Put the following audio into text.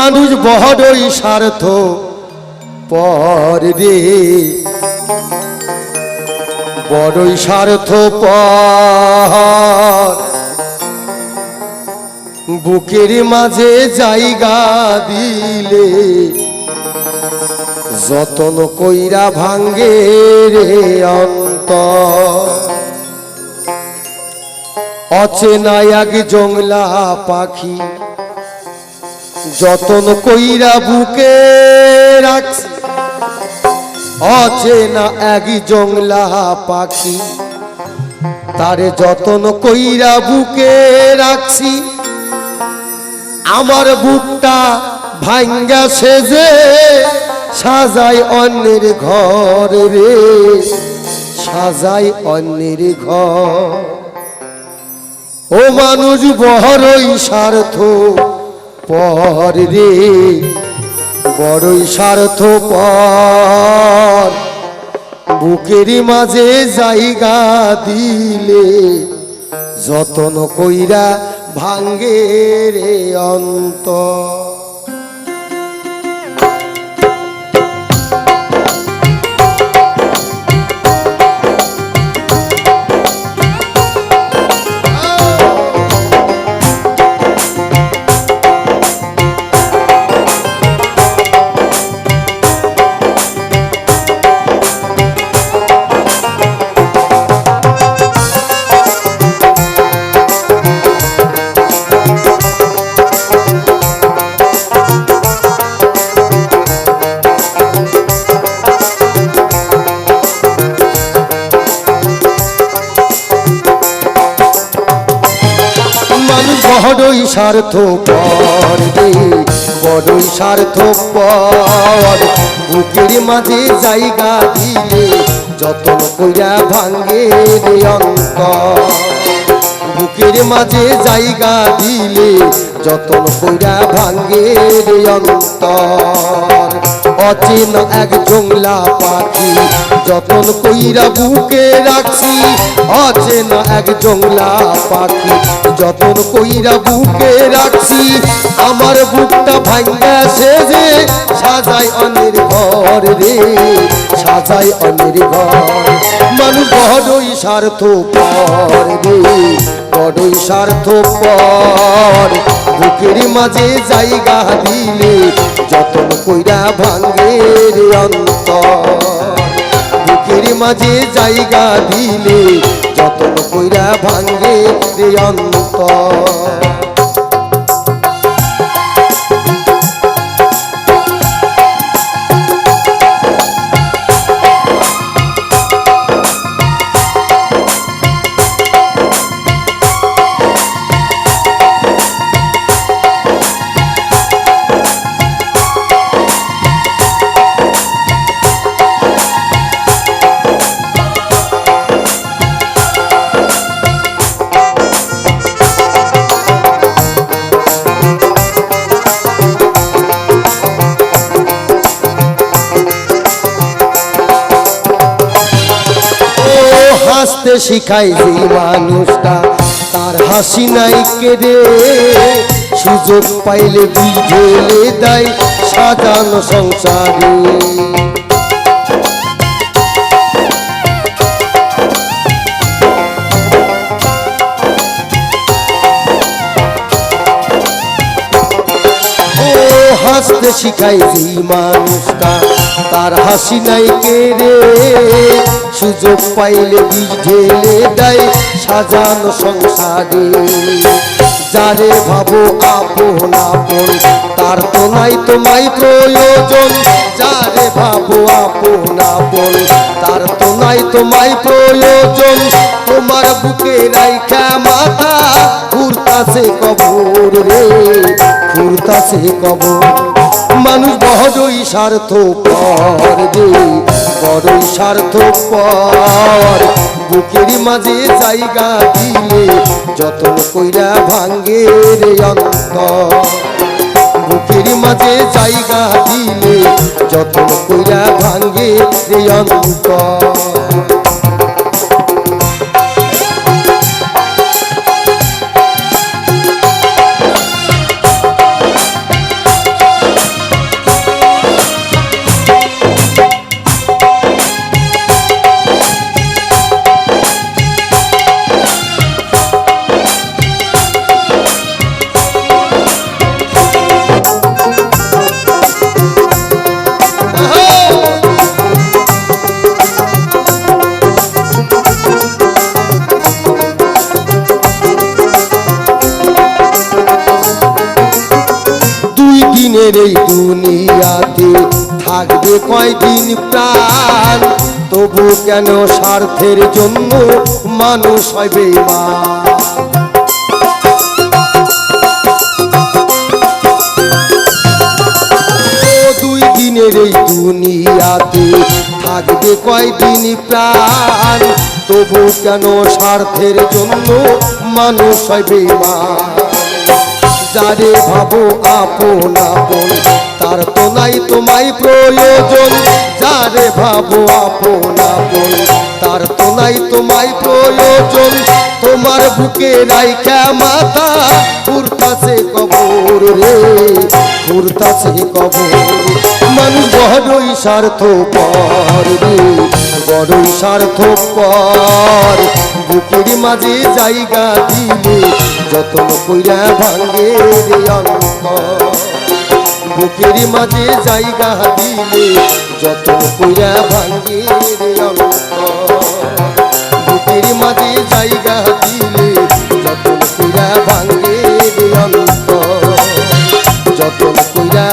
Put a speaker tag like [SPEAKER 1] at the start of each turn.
[SPEAKER 1] মানুষ বড়ই স্বার্থ পর রে বড়ই স্বার্থ পর। বুকের মাঝে জায়গা দিলে যতন কইরা ভাঙ্গে রে অন্ত অচেনা এক জংলা পাখি যতন কইরা বুকে রাখছি অচেনা এক জংলা পাখি, তারে যতন কইরা বুকে রাখছি। আমার বুকটা ভাঙ্গা সেজে সাজাই অন্যের ঘর রে, সাজাই অন্যের ঘর। ও মানুষ বহরই স্বার্থ পর রে বড়ই স্বার্থ পর বুকের মাঝে জায়গা দিলে যতন কইরা ভাঙ্গে রে অন্ত বড়ই স্বার্থ পর বড়ই স্বার্থ পর বুকের মাঝে জায়গা দিলে যতন কইরা ভাঙ্গে রে অন্ত বুকের মাঝে জায়গা দিলে যতন কইরা ভাঙ্গে রে অন্তর। অচেন এক জংলা পাখি যতন কইরা বুকে রাখছি, অচেন এক জংলা পাখি। যতন কইরা বুকে রাখছি, আমার বুকটা ভাঙ্গা সেজে সাজাই অন্যের ঘর রে, সাজাই অন্যের ঘর। মানুষ বড়ই স্বার্থ পর রে, বড়ই স্বার্থ পর বুকের মাঝে জায়গা দিলে যতন কইরা ভাঙ্গে রে অন্তর। মাঝে জায়গা দিলে যতন কইরা ভাঙ্গে অন্তর। হাসতে শিখাই যে মানুষটা, তার হাসি নাই কেড়ে। সুযোগ পাইলে বিঝেলে দেয় সাজানো সংসারে। হাসতে শিখাই মানুষটা, তার হাসি নাই কেড়ে। সুযোগ পাইলে বীজ ঢেলে দেয় সাজানো সংসারে। যারে ভাবো আপন আপন, তার তো নাই তোমায় প্রয়োজন। যারে ভাবো আপন আপন, তার তো নাই তোমায় প্রয়োজন। তোমার বুকে রাইখা মাথা ঘুরতাছে কবর রে ঘুরতাছে কবর। মানুষ বড়ই স্বার্থ পর রে বড়ই স্বার্থ পর বুকের মাঝে জায়গা দিলে যতন কইরা ভাঙ্গে রে অন্তর। বুকের মাঝে জায়গা দিলে যতন কইরা ভাঙ্গে রে অন্তর। এই দুনিয়াতে থাকবে কয়দিন প্রাণ? তবু কেন স্বার্থের জন্য মানুষ বেমান ও দুই দিনের এই দুনিয়াতে থাকবে কয়দিন প্রাণ? তবু কেন স্বার্থের জন্য মানুষ হয় বেমান যারে ভাবো আপন আপন, তার তো নাই তোমায় প্রয়োজন। যারে ভাবো আপন আপন, তার তো নাই তোমায় প্রয়োজন। তোমার বুকে রাইখা মাথা ঘুরতাছে কবর রে ঘুরতাছে কবর। মানুষ বড়ই স্বার্থ পর রে, বড়ই স্বার্থ পর। বুকের মাঝে জায়গা দিলে যতন কইরা ভাঙ্গে রে বুকের মাঝে জায়গা দিলে যতন কইরা ভাঙ্গে রে বুকের মাঝে জায়গা দিলে যতন কইরা ভাঙ্গে রে যতন কইরা